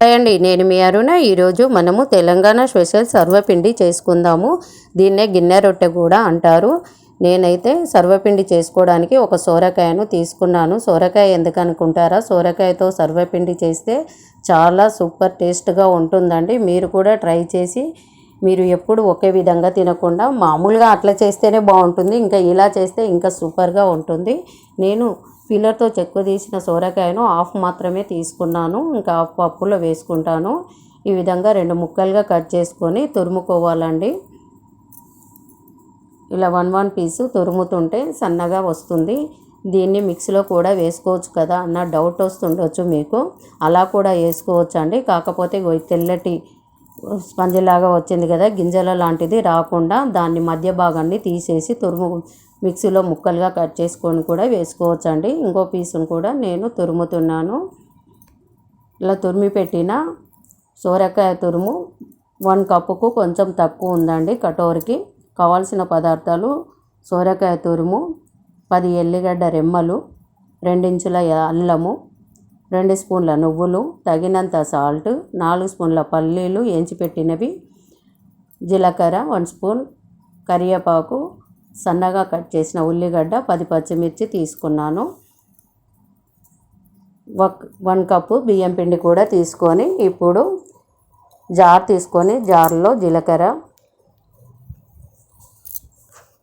Hi అండి నేను మీ అరుణ. ఈరోజు మనము తెలంగాణ స్పెషల్ సర్వపిండి చేసుకుందాము. దీన్నే గిన్నె రొట్టె కూడా అంటారు. నేనైతే సర్వపిండి చేసుకోవడానికి ఒక సోరకాయను తీసుకున్నాను. సోరకాయ ఎందుకు అనుకుంటారా? సోరకాయతో సర్వపిండి చేస్తే చాలా సూపర్ టేస్ట్గా ఉంటుందండి. మీరు కూడా ట్రై చేసి మీరు ఎప్పుడు ఒకే విధంగా తినకుండా మామూలుగా అట్లా చేస్తేనే బాగుంటుంది. ఇంకా ఇలా చేస్తే ఇంకా సూపర్గా ఉంటుంది. నేను పిల్లర్తో చెక్కు తీసిన సోరకాయను హాఫ్ మాత్రమే తీసుకున్నాను. ఇంకా హాఫ్ పప్పులో వేసుకుంటాను. ఈ విధంగా రెండు ముక్కలుగా కట్ చేసుకొని తురుముకోవాలండి. ఇలా వన్ వన్ పీసు తురుముతుంటే సన్నగా వస్తుంది. దీన్ని మిక్సీలో కూడా వేసుకోవచ్చు కదా అన్న డౌట్ వస్తుండొచ్చు మీకు. అలా కూడా వేసుకోవచ్చు అండి కాకపోతే తెల్లటి స్పంజిలాగా వచ్చింది కదా గింజల లాంటిది రాకుండా దాన్ని మధ్య భాగాన్ని తీసేసి తురుము మిక్సీలో ముక్కలుగా కట్ చేసుకొని కూడా వేసుకోవచ్చు అండి ఇంకో పీసును కూడా నేను తురుముతున్నాను. ఇలా తురిమి పెట్టిన సోరకాయ తురుము వన్ కప్పుకు కొంచెం తక్కువ ఉందండి కటోరికి. కావాల్సిన పదార్థాలు సోరకాయ తురుము పది ఎల్లిగడ్డ రెమ్మలు రెండించుల అల్లము రెండు స్పూన్ల నువ్వులు తగినంత సాల్ట్ నాలుగు స్పూన్ల పల్లీలు ఎంచిపెట్టినవి జీలకర్ర వన్ స్పూన్ కరివేపాకు సన్నగా కట్ చేసిన ఉల్లిగడ్డ పది పచ్చిమిర్చి తీసుకున్నాను. ఒక వన్ కప్పు బియ్యం పిండి కూడా తీసుకొని ఇప్పుడు జార్ తీసుకొని జార్లో జీలకర్ర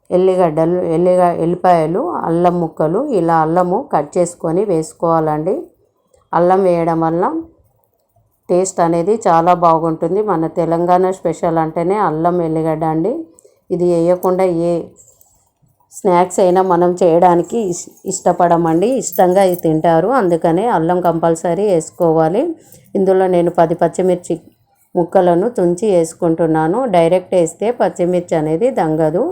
ఎల్లిగడ్డలు ఎల్లిగ ఎల్లిపాయలు అల్లం ముక్కలు ఇలా అల్లము కట్ చేసుకొని వేసుకోవాలండి. అల్లం వేయడం వల్ల టేస్ట్ అనేది చాలా బాగుంటుంది. మన తెలంగాణ స్పెషల్ అంటేనే అల్లం ఎల్లిగడ్డ అండి. ఇది వేయకుండా ఏ స్నాక్స్ అయినా మనం చేయడానికి ఇష్టపడమండి. ఇష్టంగా ఇది తింటారు. అందుకనే అల్లం కంపల్సరీ వేసుకోవాలి. ఇందులో నేను పది పచ్చిమిర్చి ముక్కలను తుంచి వేసుకుంటున్నాను. డైరెక్ట్ వేస్తే పచ్చిమిర్చి అనేది దంగదు.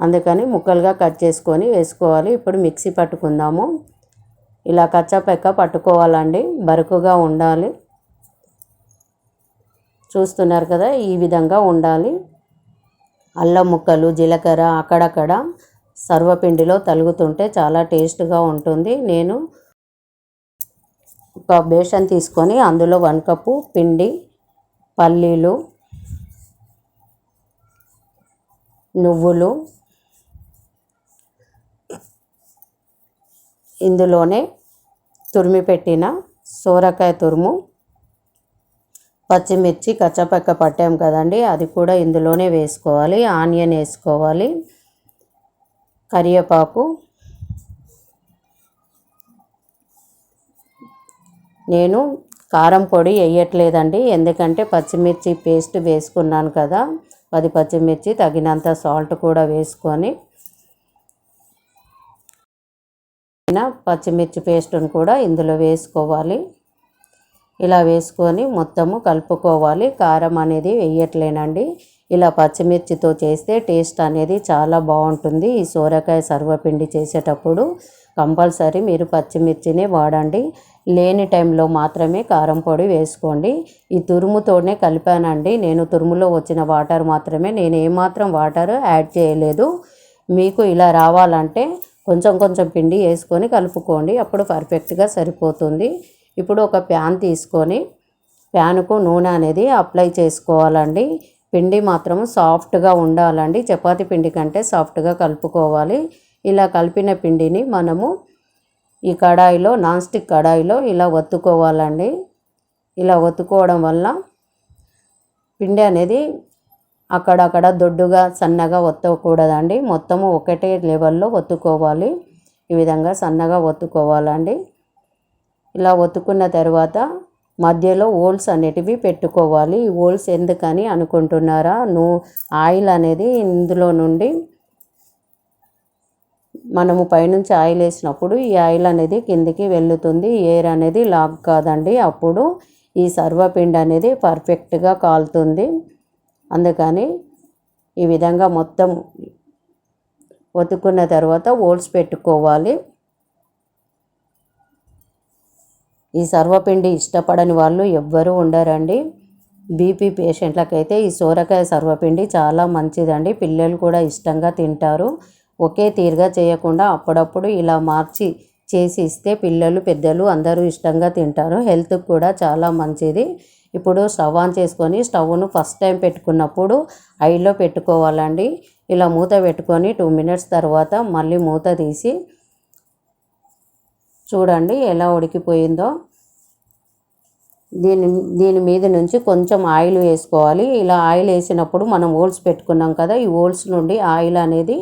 అందుకని ముక్కలుగా కట్ చేసుకొని వేసుకోవాలి. ఇప్పుడు మిక్సీ పట్టుకుందాము. ఇలా కచ్చపెక్క పట్టుకోవాలండి. బరుకుగా ఉండాలి. చూస్తున్నారు కదా ఈ విధంగా ఉండాలి. అల్లం ముక్కలు జీలకర్ర అక్కడక్కడ సర్వపిండిలో తలుగుతుంటే చాలా టేస్ట్గా ఉంటుంది. నేను ఒక బేషన్ తీసుకొని అందులో వన్ కప్పు పిండి పల్లీలు నువ్వులు ఇందులోనే తురిమి పెట్టిన సోరకాయ తురుము పచ్చిమిర్చి కచ్చపక్క పట్టాం కదండి. అది కూడా ఇందులోనే వేసుకోవాలి. ఆనియన్ వేసుకోవాలి. కరివేపాకు. నేను కారం పొడి వేయట్లేదండి. ఎందుకంటే పచ్చిమిర్చి పేస్ట్ వేసుకున్నాను కదా. పది పచ్చిమిర్చి తగినంత సాల్ట్ కూడా వేసుకొని పచ్చిమిర్చి పేస్ట్ను కూడా ఇందులో వేసుకోవాలి. ఇలా వేసుకొని మొత్తము కలుపుకోవాలి. కారం అనేది వేయట్లేనండి. ఇలా పచ్చిమిర్చితో చేస్తే టేస్ట్ అనేది చాలా బాగుంటుంది. ఈ సోరకాయ సర్వపిండి చేసేటప్పుడు కంపల్సరీ మీరు పచ్చిమిర్చినే వాడండి. లేని టైంలో మాత్రమే కారం పొడి వేసుకోండి. ఈ తురుముతోనే కలిపానండి. నేను తురుములో వచ్చిన వాటర్ మాత్రమే నేను ఏమాత్రం వాటర్ యాడ్ చేయలేదు. మీకు ఇలా రావాలంటే కొంచెం కొంచెం పిండి వేసుకొని కలుపుకోండి. అప్పుడు పర్ఫెక్ట్గా సరిపోతుంది. ఇప్పుడు ఒక ప్యాన్ తీసుకొని ప్యాన్కు నూనె అనేది అప్లై చేసుకోవాలండి. పిండి మాత్రం సాఫ్ట్గా ఉండాలండి. చపాతి పిండి కంటే సాఫ్ట్గా కలుపుకోవాలి. ఇలా కలిపిన పిండిని మనము ఈ కడాయిలో నాన్ స్టిక్ కడాయిలో ఇలా ఒత్తుకోవాలండి. ఇలా ఒత్తుకోవడం వల్ల పిండి అనేది అక్కడక్కడ దొడ్డుగా సన్నగా ఒత్తకూడదండి. మొత్తము ఒకటే లెవెల్లో ఒత్తుకోవాలి. ఈ విధంగా సన్నగా ఒత్తుకోవాలండి. ఇలా ఒత్తుకున్న తర్వాత మధ్యలో హోల్స్ అనేటివి పెట్టుకోవాలి. ఈ హోల్స్ ఎందుకని అనుకుంటున్నారా? నూ ఆయిల్ అనేది ఇందులో నుండి మనము పైనుంచి ఆయిల్ వేసినప్పుడు ఈ ఆయిల్ అనేది కిందికి వెళ్ళుతుంది ఎయిర్ అనేది లాక్ కాదండి. అప్పుడు ఈ సర్వపిండి అనేది పర్ఫెక్ట్గా కాలుతుంది. అందుకని ఈ విధంగా మొత్తం ఒత్తుకున్న తర్వాత ఓల్స్ పెట్టుకోవాలి. ఈ సర్వపిండి ఇష్టపడని వాళ్ళు ఎవ్వరూ ఉండరండి. బీపీ పేషెంట్లకైతే ఈ సోరకాయ సర్వపిండి చాలా మంచిదండి. పిల్లలు కూడా ఇష్టంగా తింటారు. ఒకే తీరుగా చేయకుండా అప్పుడప్పుడు ఇలా మార్చి చేసి ఇస్తే పిల్లలు పెద్దలు అందరూ ఇష్టంగా తింటారు. హెల్త్కి కూడా చాలా మంచిది. ఇప్పుడు స్టవ్ ఆన్ చేసుకొని స్టవ్ను ఫస్ట్ టైం పెట్టుకున్నప్పుడు ఐలో పెట్టుకోవాలండి. ఇలా మూత పెట్టుకొని టూ మినిట్స్ తర్వాత మళ్ళీ మూత తీసి చూడండి ఎలా ఉడికిపోయిందో. దీని దీని మీద నుంచి కొంచెం ఆయిల్ వేసుకోవాలి. ఇలా ఆయిల్ వేసినప్పుడు మనం ఓల్స్ పెట్టుకున్నాం కదా ఈ ఓల్స్ నుండి ఆయిల్ అనేది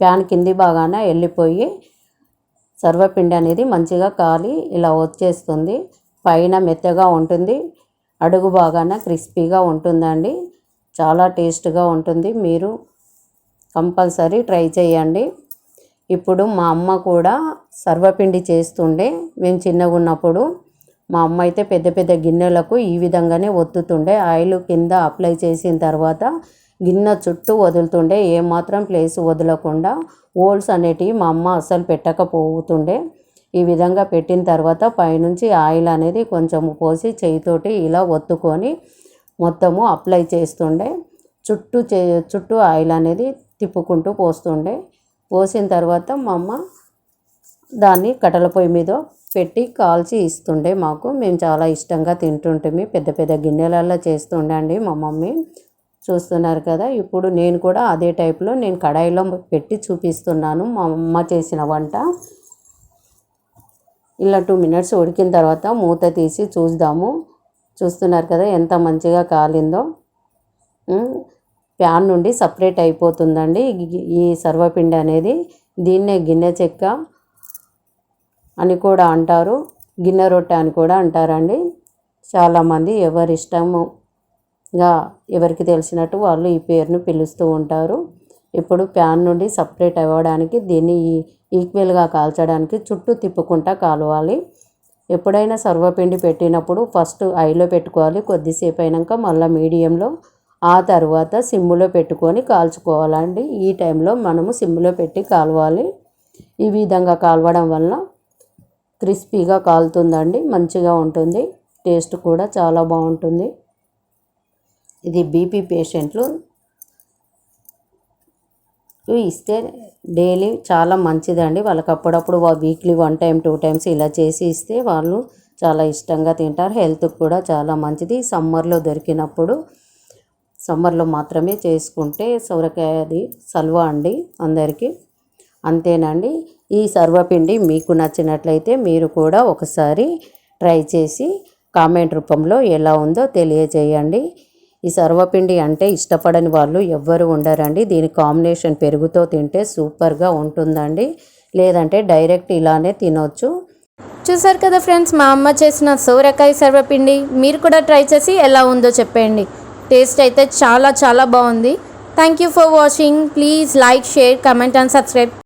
ప్యాన్ కింది బాగాన వెళ్ళిపోయి సర్వపిండి అనేది మంచిగా కాలి ఇలా వచ్చేస్తుంది. పైన మెత్తగా ఉంటుంది అడుగు బాగాన క్రిస్పీగా ఉంటుందండి. చాలా టేస్ట్గా ఉంటుంది. మీరు కంపల్సరీ ట్రై చేయండి. ఇప్పుడు మా అమ్మ కూడా సర్వపిండి చేస్తుండే. మేము చిన్నగా ఉన్నప్పుడు మా అమ్మ అయితే పెద్ద పెద్ద గిన్నెలకు ఈ విధంగానే ఒత్తుతుండే. ఆయిల్ కింద అప్లై చేసిన తర్వాత గిన్నె చుట్టూ వదులుతుండే. ఏమాత్రం ప్లేస్ వదలకుండా హోల్స్ అనేటివి మా అమ్మ అస్సలు పెట్టకపోతుండే. ఈ విధంగా పెట్టిన తర్వాత పైనుంచి ఆయిల్ అనేది కొంచెం పోసి చేయితోటి ఇలా ఒత్తుకొని మొత్తము అప్లై చేస్తుండే. చుట్టూ చే చుట్టూ ఆయిల్ అనేది తిప్పుకుంటూ పోస్తుండే. పోసిన తర్వాత మా అమ్మ దాన్ని కట్టెల పొయ్యి మీద పెట్టి కాల్చి ఇస్తుండే మాకు. మేము చాలా ఇష్టంగా తింటుంటే పెద్ద పెద్ద గిన్నెలల్లో చేస్తుండే అండి మా మమ్మీ. చూస్తున్నారు కదా ఇప్పుడు నేను కూడా అదే టైప్లో నేను కడాయిలో పెట్టి చూపిస్తున్నాను. మా అమ్మ చేసిన వంట. ఇలా టూ మినిట్స్ ఉడికిన తర్వాత మూత తీసి చూద్దాము. చూస్తున్నారు కదా ఎంత మంచిగా కాలిందో. ప్యాన్ నుండి సపరేట్ అయిపోతుందండి. ఈ- సర్వపిండి అనేది దీన్నే గిన్నె చెక్క అని కూడా అంటారు. గిన్నె రొట్టె అని కూడా అంటారండి. చాలామంది ఎవరి ఇష్టముగా ఎవరికి తెలిసినట్టు వాళ్ళు ఈ పేరును పిలుస్తూ ఉంటారు. ఇప్పుడు ప్యాన్ నుండి సపరేట్ అవ్వడానికి దీన్ని ఈ- ఈక్వల్గా కాల్చడానికి చుట్టూ తిప్పుకుంటా కాలవాలి. ఎప్పుడైనా సర్వపిండి పెట్టినప్పుడు ఫస్ట్ ఐలో పెట్టుకోవాలి. కొద్దిసేపు అయినాక మళ్ళీ మీడియంలో ఆ తర్వాత సిమ్లో పెట్టుకొని కాల్చుకోవాలండి. ఈ టైంలో మనము సిమ్లో పెట్టి కాలవాలి. ఈ విధంగా కాలవడం వల్ల క్రిస్పీగా కాలుతుందండి. మంచిగా ఉంటుంది. టేస్ట్ కూడా చాలా బాగుంటుంది. ఇది బీపీ పేషెంట్లు ఇస్తే డైలీ చాలా మంచిదండి. వాళ్ళకి అప్పుడప్పుడు weekly one time two times ఇలా చేసి ఇస్తే వాళ్ళు చాలా ఇష్టంగా తింటారు. హెల్త్కి కూడా చాలా మంచిది. సమ్మర్లో దొరికినప్పుడు సమ్మర్లో మాత్రమే చేసుకుంటే సొరకాయది సల్వా అండి అందరికీ. అంతేనండి. ఈ సర్వపిండి మీకు నచ్చినట్లయితే మీరు కూడా ఒకసారి ట్రై చేసి కామెంట్ రూపంలో ఎలా ఉందో తెలియజేయండి. ఈ సర్వపిండి అంటే ఇష్టపడని వాళ్ళు ఎవ్వరు ఉండరండి. దీని కాంబినేషన్ పెరుగుతో తింటే సూపర్గా ఉంటుందండి. లేదంటే డైరెక్ట్ ఇలానే తినొచ్చు. చూసారు కదా ఫ్రెండ్స్ మా అమ్మ చేసిన సోరకాయ సర్వపిండి మీరు కూడా ట్రై చేసి ఎలా ఉందో చెప్పండి. టేస్ట్ అయితే చాలా చాలా బాగుంది. Thank you for watching please like share comment and subscribe